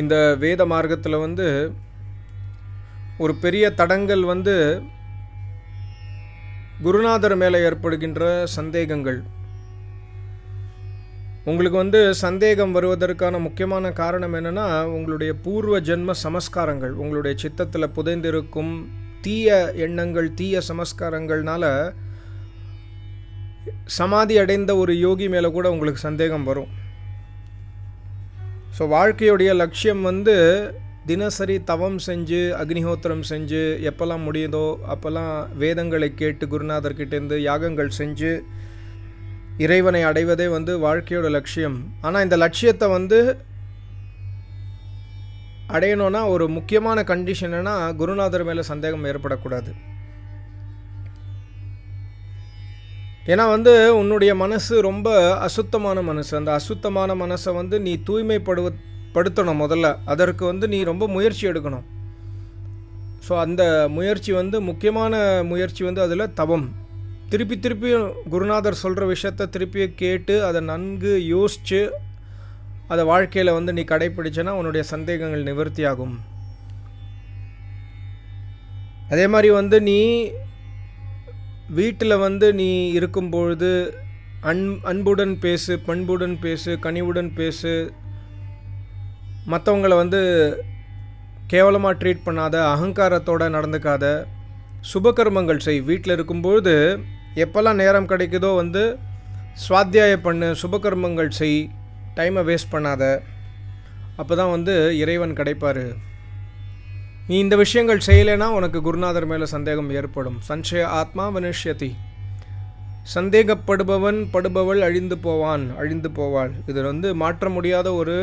இந்த வேத மார்க்கத்தில் வந்து ஒரு பெரிய தடங்கல் வந்து குருநாதர் மேலே ஏற்படுகின்ற சந்தேகங்கள். உங்களுக்கு வந்து சந்தேகம் வருவதற்கான முக்கியமான காரணம் என்னென்னா உங்களுடைய பூர்வ ஜென்ம சமஸ்காரங்கள் உங்களுடைய சித்தத்தில் புதைந்திருக்கும் தீய எண்ணங்கள் தீய சமஸ்காரங்கள்னால சமாதி அடைந்த ஒரு யோகி மேலே கூட உங்களுக்கு சந்தேகம் வரும். ஸோ வாழ்க்கையுடைய லட்சியம் வந்து தினசரி தவம் செஞ்சு அக்னிஹோத்திரம் செஞ்சு எப்போல்லாம் முடியுதோ அப்போல்லாம் வேதங்களை கேட்டு குருநாதர்கிட்டேருந்து யாகங்கள் செஞ்சு இறைவனை அடைவதே வந்து வாழ்க்கையோட லட்சியம். ஆனால் இந்த லட்சியத்தை வந்து அடையணும்னா ஒரு முக்கியமான கண்டிஷன் குருநாதர் மேலே சந்தேகம் ஏற்படக்கூடாது. ஏன்னா வந்து உன்னுடைய மனசு ரொம்ப அசுத்தமான மனசு. அந்த அசுத்தமான மனசை வந்து நீ தூய்மைப்படுவ படுத்தணும் முதல்ல. அதற்கு வந்து நீ ரொம்ப முயற்சி எடுக்கணும். ஸோ அந்த முயற்சி வந்து முக்கியமான முயற்சி வந்து அதில் தவம். திருப்பி திருப்பி குருநாதர் சொல்கிற விஷயத்த திருப்பி கேட்டு அதை நன்கு யோசித்து அதை வாழ்க்கையில் வந்து நீ கடைப்பிடிச்சனா உன்னுடைய சந்தேகங்கள் நிவர்த்தியாகும். அதே மாதிரி வந்து நீ வீட்டில் வந்து நீ இருக்கும் பொழுது அன் அன்புடன் பேசு பண்புடன் பேசு கனிவுடன் பேசு. மற்றவங்கள வந்து கேவலமாக ட்ரீட் பண்ணாத அகங்காரத்தோடு நடந்துக்காத. சுபகர்மங்கள் செய். வீட்டில் இருக்கும்பொழுது எப்போல்லாம் நேரம் கிடைக்குதோ வந்து சுவாத்தியாயம் பண்ணு சுபகர்மங்கள் செய். டைமை வேஸ்ட் பண்ணாத. அப்போ தான் வந்து இறைவன் கிடைப்பார். நீ இந்த விஷயங்கள் செய்யலைன்னா உனக்கு குருநாதர் மேலே சந்தேகம் ஏற்படும். சஞ்சய ஆத்மா வினிஷ்யதி. சந்தேகப்படுபவன் படுபவள் அழிந்து போவான் அழிந்து போவாள். இது வந்து மாற்ற முடியாத ஒரு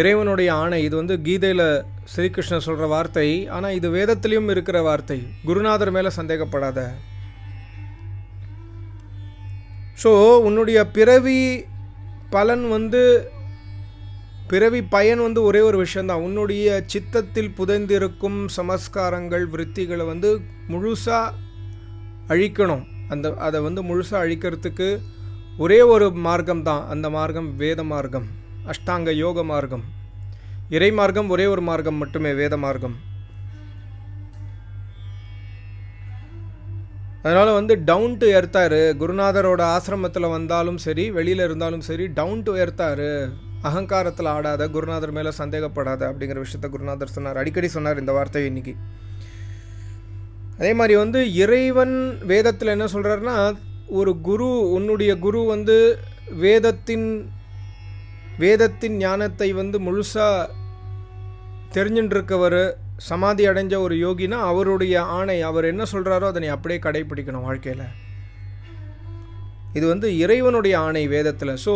இறைவனுடைய ஆணை. இது வந்து கீதையில் ஸ்ரீகிருஷ்ணர் சொல்கிற வார்த்தை. ஆனால் இது வேதத்திலையும் இருக்கிற வார்த்தை. குருநாதர் மேலே சந்தேகப்படாத. ஸோ உன்னுடைய பிறவி பலன் வந்து பிறவி பயன் வந்து ஒரே ஒரு விஷயந்தான் உன்னுடைய சித்தத்தில் புதைந்திருக்கும் சமஸ்காரங்கள் விருத்திகளை வந்து முழுசாக அழிக்கணும். அந்த அதை வந்து முழுசாக அழிக்கிறதுக்கு ஒரே ஒரு மார்க்கம் தான் அந்த மார்க்கம் வேத மார்க்கம் அஷ்டாங்க யோக மார்க்கம். இறை மார்க்கம் ஒரே ஒரு மார்க்கம் மட்டுமே வேத மார்க்கம். அதனால் வந்து டவுன் டு எர்த்தாரு குருநாதரோட ஆசிரமத்தில் வந்தாலும் சரி வெளியில் இருந்தாலும் சரி டவுன் டு எர்த்தாரு அகங்காரத்தில் ஆடாத குருநாதர் மேலே சந்தேகப்படாத அப்படிங்கிற விஷயத்த குருநாதர் சொன்னார். அடிக்கடி சொன்னார் இந்த வார்த்தை இன்னைக்கு. அதே மாதிரி வந்து இறைவன் வேதத்தில் என்ன சொல்கிறாருன்னா ஒரு குரு உன்னுடைய குரு வந்து வேதத்தின் வேதத்தின் ஞானத்தை வந்து முழுசாக தெரிஞ்சுட்டுருக்கவர் சமாதி அடைஞ்ச ஒரு யோகினா அவருடைய ஆணை அவர் என்ன சொல்கிறாரோ அதை அப்படியே கடைப்பிடிக்கணும் வாழ்க்கையில். இது வந்து இறைவனுடைய ஆணை வேதத்தில். ஸோ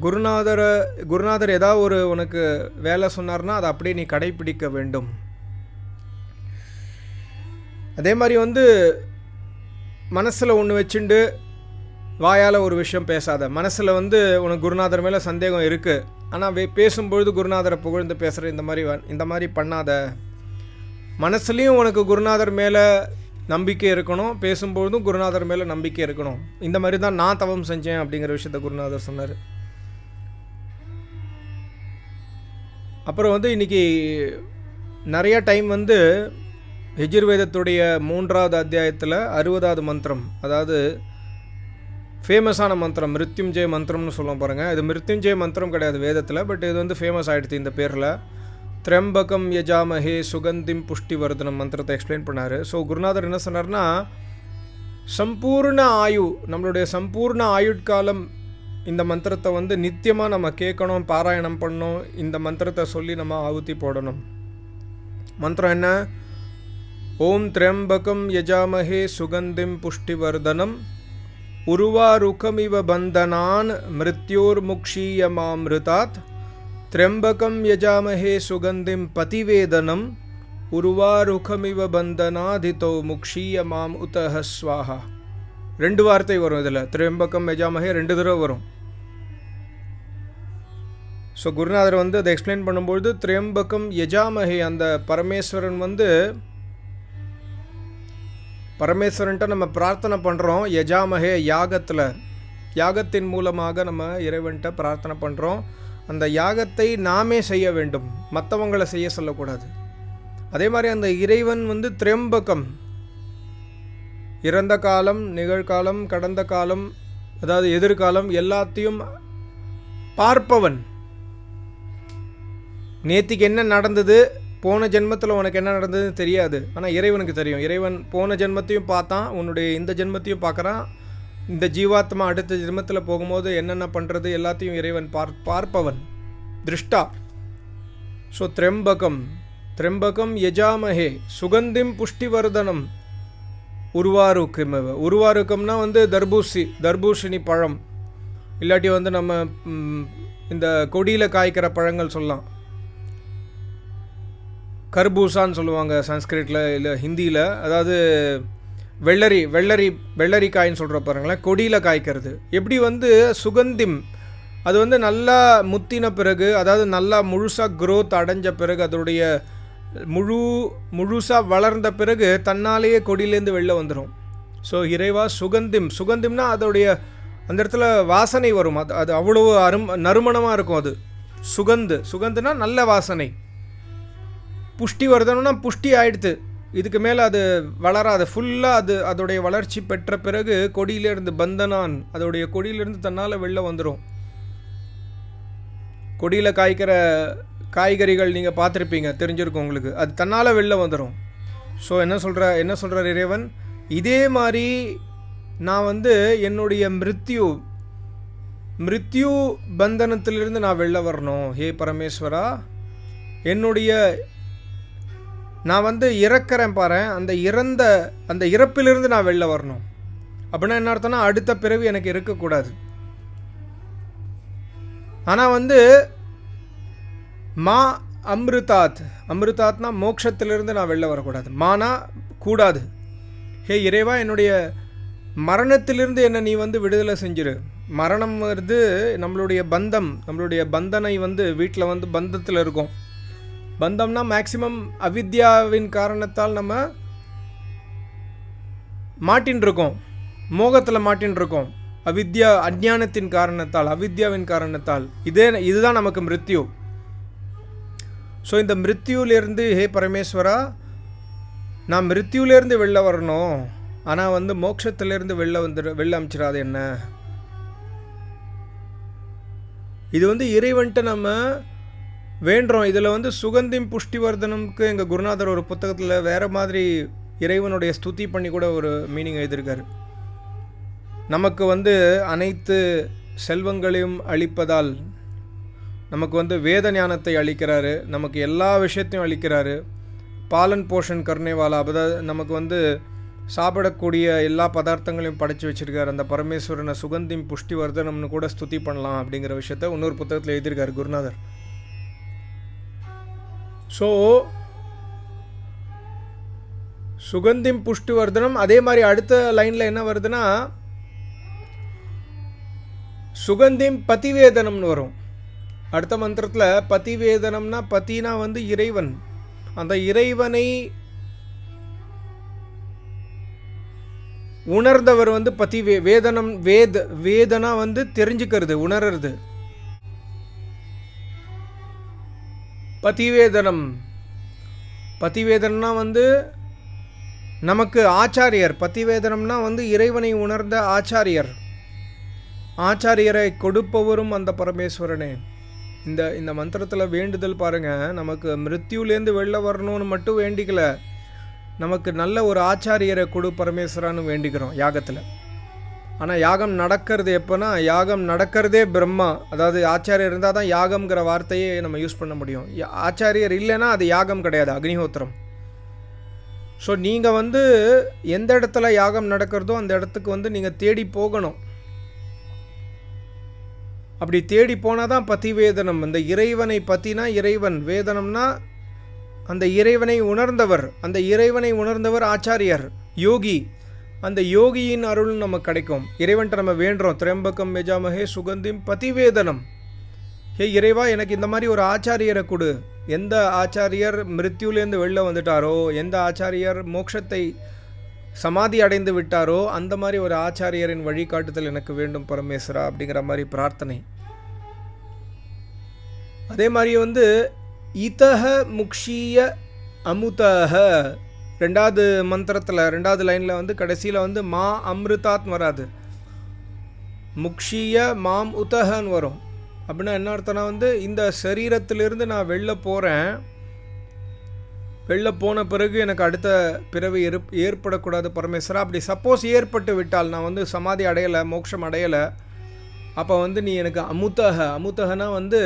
குருநாதரை குருநாதர் ஏதாவது ஒரு உனக்கு வேலை சொன்னார்னா அதை அப்படியே நீ கடைப்பிடிக்க வேண்டும். அதே மாதிரி வந்து மனசில் ஒன்று வச்சுண்டு வாயால் ஒரு விஷயம் பேசாத. மனசில் வந்து உனக்கு குருநாதர் மேலே சந்தேகம் இருக்குது ஆனால் வே பேசும்பொழுது குருநாதரை புகழ்ந்து பேசுகிற இந்த மாதிரி வ- இந்த மாதிரி பண்ணாத. மனசுலேயும் உனக்கு குருநாதர் மேலே நம்பிக்கை இருக்கணும். பேசும்பொழுதும் குருநாதர் மேலே நம்பிக்கை இருக்கணும். இந்த மாதிரி தான் நான் தவம் செஞ்சேன் அப்படிங்கிற விஷயத்த குருநாதர் சொன்னார். அப்புறம் வந்து இன்றைக்கி நிறைய டைம் வந்து எஜுர்வேதத்துடைய மூன்றாவது அத்தியாயத்தில் அறுபதாவது மந்திரம் அதாவது ஃபேமஸான மந்திரம் மிருத்யுஞ்சய மந்திரம்னு சொல்லுவோம் பாருங்கள் இது மிருத்யுஞ்சய மந்திரம் கிடையாது வேதத்தில் பட் இது வந்து ஃபேமஸ் ஆகிடுது இந்த பேரில். திரம்பகம் யஜாமஹே சுகந்திம் புஷ்டிவர்தனம் மந்திரத்தை எக்ஸ்பிளைன் பண்ணார். ஸோ குருநாதர் என்ன சொன்னார்னா சம்பூர்ண ஆயு நம்மளுடைய சம்பூர்ண ஆயுட்காலம் இந்த மந்திரத்தை வந்து நித்தியமாக நம்ம கேட்கணும் பாராயணம் பண்ணணும் இந்த மந்திரத்தை சொல்லி நம்ம ஆவுத்தி போடணும். மந்திரம் என்ன? ஓம் திரம்பகம் யஜாமஹே சுகந்திம் புஷ்டிவர்தனம் உருவாருகமிவ பந்தனான் மிருத்யோர்முக்ஷீயமாமிருதாத் திரம்பகம் யஜாமஹே சுகந்திம் பதிவேதனம் உருவாருகமிவ பந்தனாதிதோ முக்ஷீயமாம் உதஹ ஸ்வாஹா. ரெண்டு வார்த்தை வரும் இதில். திரம்பக்கம் யஜாமஹே ரெண்டு தடவை வரும். ஸோ குருநாதர் வந்து அதை எக்ஸ்பிளைன் பண்ணும்பொழுது திரியம்பகம் யஜாமகி அந்த பரமேஸ்வரன் வந்து பரமேஸ்வரன்ட்ட நம்ம பிரார்த்தனை பண்ணுறோம் யஜாமகே யாகத்தில். யாகத்தின் மூலமாக நம்ம இறைவன்கிட்ட பிரார்த்தனை பண்ணுறோம் அந்த யாகத்தை நாமே செய்ய வேண்டும். மற்றவங்களை செய்ய சொல்லக்கூடாது. அதே மாதிரி அந்த இறைவன் வந்து திரியம்பகம் இறந்த காலம் நிகழ்காலம் கடந்த காலம் அதாவது எதிர்காலம் எல்லாத்தையும் பார்ப்பவன். நேற்றுக்கு என்ன நடந்தது? போன ஜென்மத்தில் உனக்கு என்ன நடந்ததுன்னு தெரியாது. ஆனால் இறைவனுக்கு தெரியும். இறைவன் போன ஜென்மத்தையும் பார்த்தான். உன்னுடைய இந்த ஜென்மத்தையும் பார்க்குறான். இந்த ஜீவாத்மா அடுத்த ஜென்மத்தில் போகும்போது என்னென்ன பண்ணுறது எல்லாத்தையும் இறைவன் பார் பார்ப்பவன். திருஷ்டா. ஸோ திரம்பகம். திரம்பகம் யஜாமஹே. சுகந்திம் புஷ்டிவர்தனம். உருவாருக்கம் உருவாருக்கம்னா வந்து தர்பூசி தர்பூசணி பழம். இல்லாட்டி வந்து நம்ம இந்த கொடியில் காய்க்கிற பழங்கள் சொல்லலாம். கர்பூசான்னு சொல்லுவாங்க சன்ஸ்கிரிட்டில் இல்லை ஹிந்தியில். அதாவது வெள்ளரி வெள்ளரி வெள்ளரி காயின்னு சொல்கிற பாருங்களேன் கொடியில் காய்க்கிறது. எப்படி வந்து சுகந்திம் அது வந்து நல்லா முத்தின பிறகு அதாவது நல்லா முழுசாக க்ரோத் அடைஞ்ச பிறகு அதோடைய முழு முழுசாக வளர்ந்த பிறகு தன்னாலேயே கொடியிலேருந்து வெளில வந்துடும் ஸோ இறைவா சுகந்திம். சுகந்திம்னா அதோடைய அந்த இடத்துல வாசனை வரும். அது அது அவ்வளோ அரும் நறுமணமாக இருக்கும் அது. சுகந்து. சுகந்துனா நல்ல வாசனை. புஷ்டி வருதுன்னா புஷ்டி ஆயிடுத்து இதுக்கு மேலே அது வளராது. ஃபுல்லாக அது அதோடைய வளர்ச்சி பெற்ற பிறகு கொடியிலேருந்து பந்தனான் அதோடைய கொடியிலேருந்து தன்னால் வெளில வந்துடும் கொடியில் காய்க்கிற காய்கறிகள் நீங்கள் பார்த்துருப்பீங்க தெரிஞ்சிருக்கும் உங்களுக்கு. அது தன்னால் வெளில வந்துடும் ஸோ என்ன சொல்கிற என்ன சொல்கிறார் இறைவன்? இதே மாதிரி நான் வந்து என்னுடைய மிருத்யு மிருத்யு பந்தனத்திலிருந்து நான் வெளில வரணும். ஹே பரமேஸ்வரா என்னுடைய நான் வந்து இறக்கிறேன் பாரு அந்த இறந்த அந்த இறப்பிலிருந்து நான் வெளில வரணும். அப்படின்னா என்ன அர்த்தம்னா அடுத்த பிறவி எனக்கு இருக்கக்கூடாது. ஆனால் வந்து மா அம்ருதாத் அம்ருதாத்னா மோக்ஷத்திலிருந்து நான் வெளில வரக்கூடாது. மானா கூடாது. ஹே இறைவா என்னுடைய மரணத்திலிருந்து என்னை நீ வந்து விடுதலை செஞ்சிரு. மரணம் வந்து நம்மளுடைய பந்தம் நம்மளுடைய பந்தனை வந்து வீட்டில் வந்து பந்தத்தில் இருக்கும். பந்தம்னா மேக்சிமம் அவித்யாவின் காரணத்தால் நம்ம மாட்டின்னு இருக்கோம் மோகத்தில் மாட்டின்னு இருக்கோம் அவித்யா அஜானத்தின் காரணத்தால் அவித்யாவின் காரணத்தால். இதே இதுதான் நமக்கு மிருத்யு. ஸோ இந்த மிருத்யூலேருந்து ஹே பரமேஸ்வரா நான் மிருத்யூலேருந்து வெளில வரணும். ஆனால் வந்து மோட்சத்திலேருந்து வெளில வந்துடு வெளில அமைச்சிடாது என்ன? இது வந்து இறைவன்ட்டு நம்ம வேண்டுறோம். இதில் வந்து சுகந்திம் புஷ்டிவர்தனம்க்கு எங்கள் குருநாதர் ஒரு புத்தகத்தில் வேறு மாதிரி இறைவனுடைய ஸ்துதி பண்ணி கூட ஒரு மீனிங் எழுதியிருக்காரு. நமக்கு வந்து அனைத்து செல்வங்களையும் அளிப்பதால் நமக்கு வந்து வேத ஞானத்தை அளிக்கிறாரு. நமக்கு எல்லா விஷயத்தையும் அளிக்கிறாரு. பாலன் போஷன் கருணைவாலா அதாவது நமக்கு வந்து சாப்பிடக்கூடிய எல்லா பதார்த்தங்களையும் படைச்சி வச்சுருக்காரு. அந்த பரமேஸ்வரனை சுகந்திம் புஷ்டி வர்தனம்னு கூட ஸ்துதி பண்ணலாம் அப்படிங்கிற விஷயத்த இன்னொரு புத்தகத்தில் எழுதியிருக்காரு குருநாதர். ஸோ சுகந்திம் புஷ்டி வர்தனம் அதே மாதிரி அடுத்த லைனில் என்ன வருதுன்னா சுகந்திம் பதிவேதனம்னு வரும் அடுத்த மந்திரத்தில் பதிவேதனம்னா பதினா வந்து இறைவன் அந்த இறைவனை உணர்ந்தவர் வந்து பதிவே வேதனம் வேத வேதனா வந்து தெரிஞ்சுக்கிறது உணர்றது பதிவேதனம். பதிவேதனம்னா வந்து நமக்கு ஆச்சாரியர். பதிவேதனம்னா வந்து இறைவனை உணர்ந்த ஆச்சாரியர். ஆச்சாரியரை கொடுப்பவரும் அந்த பரமேஸ்வரனே. இந்த இந்த மந்திரத்தில் வேண்டுதல் பாருங்கள் நமக்கு மிருத்யூலேருந்து வெளில வரணும்னு மட்டும் வேண்டிக்கல. நமக்கு நல்ல ஒரு ஆச்சாரியரை கொடு பரமேஸ்வரான்னு வேண்டிக்கிறோம் யாகத்தில். ஆனால் யாகம் நடக்கிறது எப்போனா யாகம் நடக்கிறதே பிரம்மா. அதாவது ஆச்சாரியர் இருந்தால் தான் யாகம்ங்கிற வார்த்தையே நம்ம யூஸ் பண்ண முடியும். யா- ஆச்சாரியர் இல்லைன்னா அது யாகம் கிடையாது அக்னிஹோத்திரம். ஸோ நீங்கள் வந்து எந்த இடத்துல யாகம் நடக்கிறதோ அந்த இடத்துக்கு வந்து நீங்கள் தேடி போகணும். அப்படி தேடி போனால் தான் பதி வேதனம். அந்த இறைவனை பற்றினா இறைவன். வேதனம்னா அந்த இறைவனை உணர்ந்தவர். அந்த இறைவனை உணர்ந்தவர் ஆச்சாரியர் யோகி. அந்த யோகியின் அருள் நமக்கு கிடைக்கும். இறைவன்ட்ட நம்ம வேண்டுறோம். திரம்பக்கம் மெஜாமஹே சுகந்திம் பதிவேதனம். ஹே இறைவா எனக்கு இந்த மாதிரி ஒரு ஆச்சாரியரை கொடு. எந்த ஆச்சாரியர் மிருத்யுலேருந்து வெளில வந்துட்டாரோ எந்த ஆச்சாரியர் மோட்சத்தை சமாதி அடைந்து விட்டாரோ அந்த மாதிரி ஒரு ஆச்சாரியரின் வழிகாட்டுதல் எனக்கு வேண்டும் பரமேஸ்வரா அப்படிங்கிற மாதிரி பிரார்த்தனை. அதே மாதிரி வந்து இத்தக முக்ஷீய அமுதக ரெண்டாவது மந்திரத்தில் ரெண்டாவது லைனில் வந்து கடைசியில் வந்து மா அமிர்தாத்னு வராது. முக்ஷிய மாம் உதஹன்னு வரும். அப்படின்னா என்ன அர்த்தம்னா வந்து இந்த சரீரத்திலிருந்து நான் வெளில போகிறேன் வெளில போன பிறகு எனக்கு அடுத்த பிறவி ஏற் ஏற்படக்கூடாது பரமேஸ்வரா. அப்படி சப்போஸ் ஏற்பட்டு விட்டால் நான் வந்து சமாதி அடையலை மோட்சம் அடையலை அப்போ வந்து நீ எனக்கு அமுத்தக அமுத்தகனா வந்து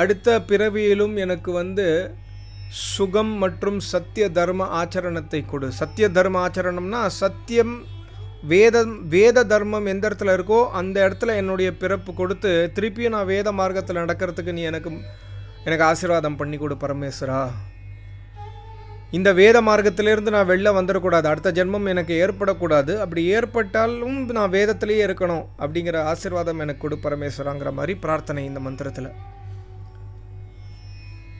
அடுத்த பிறவியிலும் எனக்கு வந்து சுகம் மற்றும் சத்திய தர்ம ஆச்சரணத்தை கொடு. சத்திய தர்ம ஆச்சரணம்னா சத்தியம் வேதம் வேத தர்மம் எந்த இடத்துல இருக்கோ அந்த இடத்துல என்னுடைய பிறப்பு கொடுத்து திருப்பியும் நான் வேத மார்க்கத்தில் நடக்கிறதுக்கு நீ எனக்கு எனக்கு ஆசீர்வாதம் பண்ணி கொடு பரமேஸ்வரா. இந்த வேத மார்க்கத்திலேருந்து நான் வெளில வந்துடக்கூடாது அடுத்த ஜென்மம் எனக்கு ஏற்படக்கூடாது. அப்படி ஏற்பட்டாலும் நான் வேதத்திலேயே இருக்கணும் அப்படிங்கிற ஆசீர்வாதம் எனக்கு கொடு பரமேஸ்வராங்கிற மாதிரி பிரார்த்தனை இந்த மந்திரத்தில்.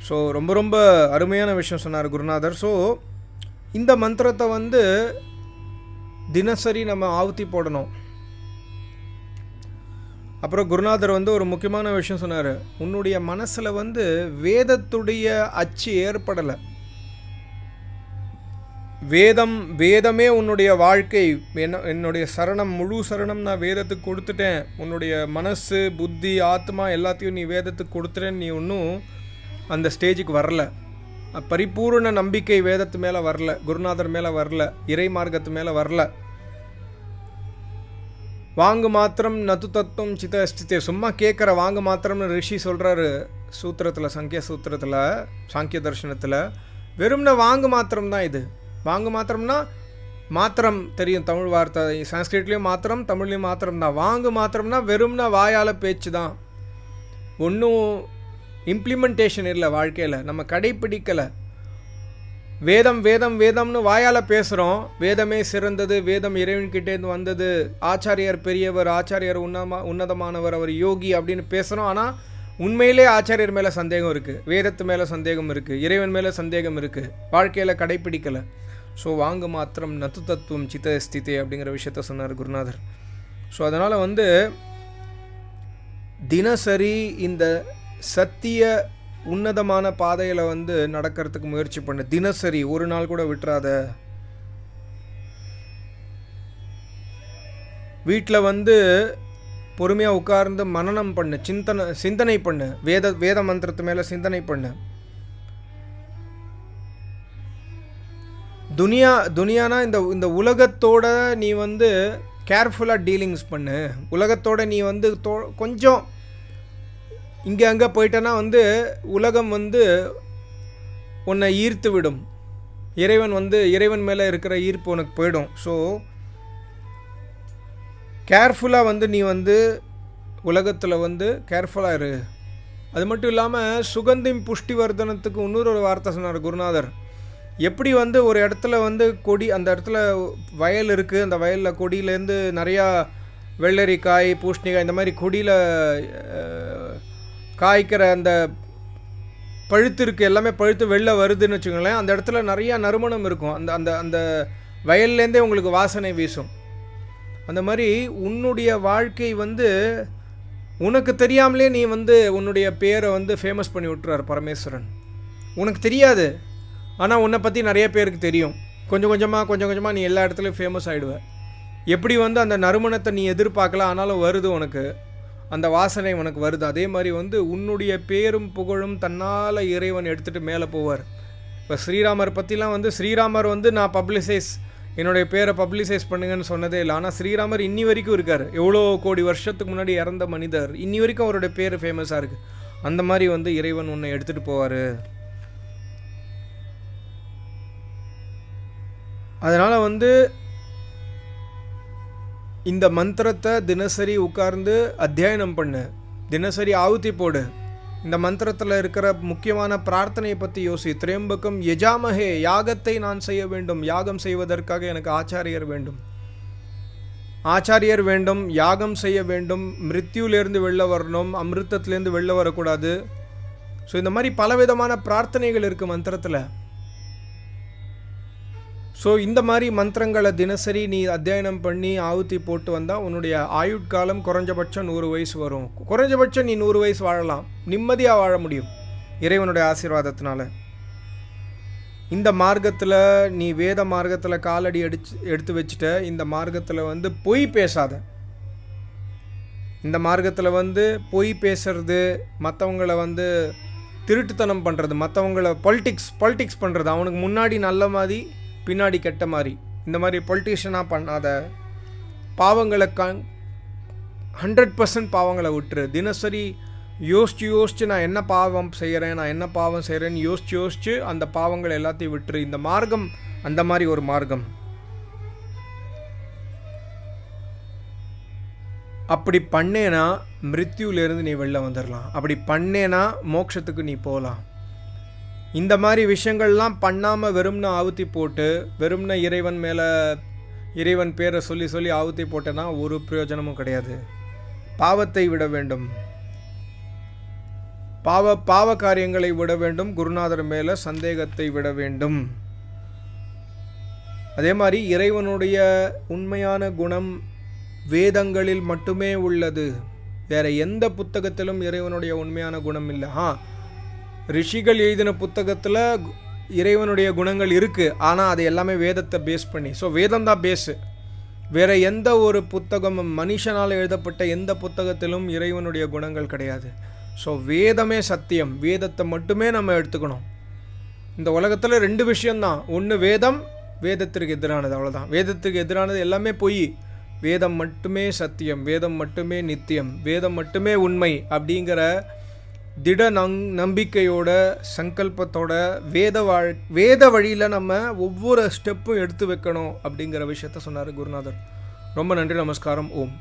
ஸோ ரொம்ப ரொம்ப அருமையான விஷயம் சொன்னார் குருநாதர். ஸோ இந்த மந்திரத்தை வந்து தினசரி நம்ம ஆவுத்தி போடணும். அப்புறம் குருநாதர் வந்து ஒரு முக்கியமான விஷயம் சொன்னார். உன்னுடைய மனசில் வந்து வேதத்துடைய அச்சு ஏற்படலை. வேதம் வேதமே உன்னுடைய வாழ்க்கை. என்ன என்னுடைய சரணம் முழு சரணம் நான் வேதத்துக்கு கொடுத்துட்டேன். உன்னுடைய மனசு புத்தி ஆத்மா எல்லாத்தையும் நீ வேதத்துக்கு கொடுத்துட்டேன்னு நீ ஒன்றும் அந்த ஸ்டேஜுக்கு வரல. பரிபூர்ண நம்பிக்கை வேதத்து மேலே வரல குருநாதர் மேலே வரல இறை மார்க்கத்து மேலே வரல. வாங்கு மாத்திரம் நத்து தத்துவம் சித சும்மா கேட்குற வாங்கு மாத்திரம்னு ரிஷி சொல்கிறாரு சூத்திரத்தில் சங்கிய சூத்திரத்தில் சாங்கிய தர்ஷனத்தில் வெறும்னா வாங்கு மாத்திரம் தான் இது. வாங்கு மாத்திரம்னா மாத்திரம் தெரியும் தமிழ் வார்த்தை. சான்ஸ்கிரிட்லேயும் மாத்திரம் தமிழ்லேயும் மாத்திரம் தான் வாங்கு மாத்திரம்னா வெறும்னா வாயால் பேச்சு தான் ஒன்றும் இம்ப்ளிமெண்டேஷன் இல்லை வாழ்க்கையில். நம்ம கடைப்பிடிக்கலை. வேதம் வேதம் வேதம்னு வாயால் பேசுகிறோம் வேதமே சிறந்தது வேதம் இறைவன்கிட்டேருந்து வந்தது. ஆச்சாரியார் பெரியவர் ஆச்சாரியார் உன்னமா உன்னதமானவர் அவர் யோகி அப்படின்னு பேசுகிறோம் ஆனால் உண்மையிலே ஆச்சாரியர் மேலே சந்தேகம் இருக்குது வேதத்து மேலே சந்தேகம் இருக்குது இறைவன் மேலே சந்தேகம் இருக்குது வாழ்க்கையில் கடைப்பிடிக்கலை. ஸோ வாங்கு மாத்திரம் நத்து தத்துவம் சித்த ஸ்திதி அப்படிங்கிற விஷயத்த சொன்னார் குருநாதர். ஸோ அதனால் வந்து தினசரி இந்த சத்திய உன்னதமான பாதையில் வந்து நடக்கிறதுக்கு முயற்சி பண்ணு. தினசரி ஒரு நாள் கூட விட்டுறாத. வீட்டில் வந்து பொறுமையாக உட்கார்ந்து மனனம் பண்ணு. சிந்தனை சிந்தனை பண்ணு. வேத வேத மந்திரத்து மேலே சிந்தனை பண்ணு. துனியா துனியானா இந்த இந்த உலகத்தோட நீ வந்து கேர்ஃபுல்லாக டீலிங்ஸ் பண்ணு. உலகத்தோட நீ வந்து தோ கொஞ்சம் இங்கே அங்கே போயிட்டேன்னா வந்து உலகம் வந்து உன்னை ஈர்த்து விடும். இறைவன் வந்து இறைவன் மேலே இருக்கிற ஈர்ப்பு உனக்கு போயிடும். ஸோ கேர்ஃபுல்லாக வந்து நீ வந்து உலகத்தில் வந்து கேர்ஃபுல்லாக இரு. அது மட்டும் இல்லாமல் சுகந்திம் புஷ்டி வர்தனத்துக்கு இன்னொரு ஒரு வார்த்தை சொன்னார் குருநாதர். எப்படி வந்து ஒரு இடத்துல வந்து கொடி அந்த இடத்துல வயல் இருக்குது அந்த வயலில் கொடியிலேருந்து நிறையா வெள்ளரிக்காய் பூஷ்ணிக்காய் இந்த மாதிரி கொடியில் காய்க்கிற அந்த பழுத்து இருக்குது எல்லாமே பழுத்து வெளில வருதுன்னு வச்சுக்கோங்களேன் அந்த இடத்துல நிறையா நறுமணம் இருக்கும். அந்த அந்த அந்த வயல்லேருந்தே உங்களுக்கு வாசனை வீசும். அந்த மாதிரி உன்னுடைய வாழ்க்கை வந்து உனக்கு தெரியாமலே நீ வந்து உன்னுடைய பேரை வந்து ஃபேமஸ் பண்ணி விட்டுறார் பரமேஸ்வரன். உனக்கு தெரியாது. ஆனால் உன்னை பற்றி நிறைய பேருக்கு தெரியும். கொஞ்சம் கொஞ்சமாக கொஞ்சம் கொஞ்சமாக நீ எல்லா இடத்துலையும் ஃபேமஸ் ஆகிடுவ எப்படி வந்து அந்த நறுமணத்தை நீ எதிர்பார்க்கல ஆனாலும் வருது உனக்கு. அந்த வாசனை உனக்கு வருது. அதே மாதிரி வந்து உன்னுடைய பேரும் புகழும் தன்னால் இறைவன் எடுத்துகிட்டு மேலே போவார். இப்போ ஸ்ரீராமர் பற்றிலாம் வந்து ஸ்ரீராமர் வந்து நான் பப்ளிசைஸ் என்னுடைய பேரை பப்ளிசைஸ் பண்ணுங்கன்னு சொன்னதே இல்லை. ஆனால் ஸ்ரீராமர் இன்னி வரைக்கும் இருக்கார். எவ்வளோ கோடி வருஷத்துக்கு முன்னாடி இறந்த மனிதர். இன்னி வரைக்கும் அவருடைய பேர் ஃபேமஸாக இருக்குது அந்த மாதிரி வந்து இறைவன் உன்னை எடுத்துகிட்டு போவார். அதனால் வந்து இந்த மந்திரத்தை தினசரி உட்கார்ந்து அத்தியாயனம் பண்ணு. தினசரி ஆவுத்தி போடு. இந்த மந்திரத்தில் இருக்கிற முக்கியமான பிரார்த்தனையை பற்றி யோசி. திரையம்பக்கம் எஜாமஹே யாகத்தை நான் செய்ய வேண்டும். யாகம் செய்வதற்காக எனக்கு ஆச்சாரியர் வேண்டும். ஆச்சாரியர் வேண்டும் யாகம் செய்ய வேண்டும். மிருத்யூலேருந்து வெளில வரணும். அமிர்தத்துலேருந்து வெளில வரக்கூடாது. ஸோ இந்த மாதிரி பலவிதமான பிரார்த்தனைகள் இருக்குது மந்திரத்தில். ஸோ இந்த மாதிரி மந்திரங்களை தினசரி நீ அத்தியாயனம் பண்ணி ஆவுத்தி போட்டு வந்தால் உன்னுடைய ஆயுட்காலம் குறைஞ்சபட்சம் நூறு வயசு வரும். குறைஞ்சபட்சம் நீ நூறு வயசு வாழலாம். நிம்மதியாக வாழ முடியும். இறைவனுடைய ஆசீர்வாதத்தினால. இந்த மார்க்கத்தில் நீ வேத மார்க்கத்தில் காலடி அடிச்சு எடுத்து வச்சுட்ட. இந்த மார்க்கத்தில் வந்து பொய் பேசாத. இந்த மார்க்கத்தில் வந்து பொய் பேசுறது மற்றவங்கள வந்து திருட்டுத்தனம் பண்ணுறது மற்றவங்கள பொலிட்டிக்ஸ் பொலிட்டிக்ஸ் பண்ணுறது அவனுக்கு முன்னாடி நல்ல மாதிரி பின்னாடி கெட்ட மாதிரி. இந்த மாதிரி பொலிட்டிஷியனாக பண்ணாத பாவங்களை கண் ஹண்ட்ரட் பர்சன்ட் பாவங்களை விட்டுரு. தினசரி யோசிச்சு யோசிச்சு நான் என்ன பாவம் செய்கிறேன் நான் என்ன பாவம் செய்கிறேன்னு யோசிச்சு யோசிச்சு அந்த பாவங்களை எல்லாத்தையும் விட்டுரு. இந்த மார்க்கம் அந்த மாதிரி ஒரு மார்க்கம். அப்படி பண்ணேன்னா மிருத்யூலேருந்து நீ வெளில வந்துடலாம் அப்படி பண்ணேன்னா மோட்சத்துக்கு நீ போகலாம். இந்த மாதிரி விஷயங்கள்லாம் பண்ணாமல் வெறும்னு ஆவுத்தி போட்டு வெறும்ன இறைவன் மேலே இறைவன் பேரை சொல்லி சொல்லி ஆவுத்தி போட்டேன்னா ஒரு பிரயோஜனமும் கிடையாது. பாவத்தை விட வேண்டும். பாவ பாவ காரியங்களை விட வேண்டும். குருநாதர் மேலே சந்தேகத்தை விட வேண்டும். அதே மாதிரி இறைவனுடைய உண்மையான குணம் வேதங்களில் மட்டுமே உள்ளது. வேற எந்த புத்தகத்திலும் இறைவனுடைய உண்மையான குணம் இல்லை. ஆ ரிஷிகள் எழுதின புத்தகத்தில் இறைவனுடைய குணங்கள் இருக்குது ஆனால் அது எல்லாமே வேதத்தை பேஸ் பண்ணி. ஸோ வேதம் தான் பேஸு வேறு எந்த ஒரு புத்தகமும் மனுஷனால் எழுதப்பட்ட எந்த புத்தகத்திலும் இறைவனுடைய குணங்கள் கிடையாது. ஸோ வேதமே சத்தியம். வேதத்தை மட்டுமே நம்ம எடுத்துக்கணும். இந்த உலகத்தில் ரெண்டு விஷயம்தான். ஒன்று வேதம் வேதத்திற்கு எதிரானது அவ்வளோதான் வேதத்துக்கு எதிரானது எல்லாமே பொய். வேதம் மட்டுமே சத்தியம். வேதம் மட்டுமே நித்தியம். வேதம் மட்டுமே உண்மை அப்படிங்கிற திட நங் நம்பிக்கையோட சங்கல்பத்தோட வேத வாழ் வேத வழியில் நம்ம ஒவ்வொரு ஸ்டெப்பும் எடுத்து வைக்கணும் அப்படிங்கிற விஷயத்த சொன்னார் குருநாதர். ரொம்ப நன்றி நமஸ்காரம். ஓம்.